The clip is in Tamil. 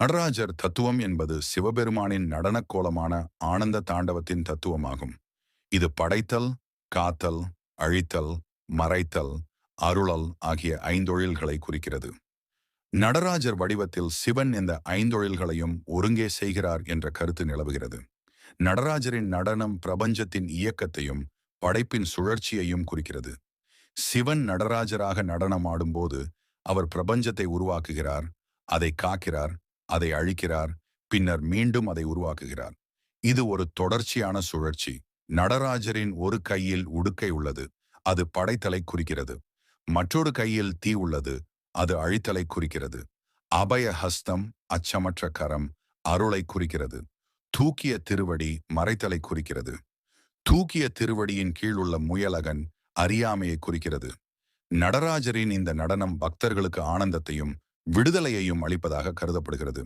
நடராஜர் தத்துவம் என்பது சிவபெருமானின் நடனக் கோலமான ஆனந்த தாண்டவத்தின் தத்துவமாகும். இது படைத்தல் காத்தல் அழித்தல் மறைத்தல் அருளல் ஆகிய ஐந்தொழில்களை குறிக்கிறது. நடராஜர் வடிவத்தில் சிவன் இந்த ஐந்தொழில்களையும் ஒருங்கே செய்கிறார் என்ற கருத்து நிலவுகிறது. நடராஜரின் நடனம் பிரபஞ்சத்தின் இயக்கத்தையும் படைப்பின் சுழற்சியையும் குறிக்கிறது. சிவன் நடராஜராக நடனமாடும்போது அவர் பிரபஞ்சத்தை உருவாக்குகிறார் அதை காக்கிறார் அதை அழிக்கிறார் பின்னர் மீண்டும் அதை உருவாக்குகிறார். இது ஒரு தொடர்ச்சியான சுழற்சி. நடராஜரின் ஒரு கையில் உடுக்கை உள்ளது அது படைத்தலை குறிக்கிறது. மற்றொரு கையில் தீ உள்ளது அது அழித்தலை குறிக்கிறது. அபய ஹஸ்தம் அச்சமற்ற கரம் அருளை குறிக்கிறது. தூக்கிய திருவடி மறைத்தலை குறிக்கிறது. தூக்கிய திருவடியின் கீழ் உள்ள முயலகன் அறியாமையை குறிக்கிறது. நடராஜரின் இந்த நடனம் பக்தர்களுக்கு ஆனந்தத்தையும் விடுதலையையும் அளிப்பதாக கருதப்படுகிறது.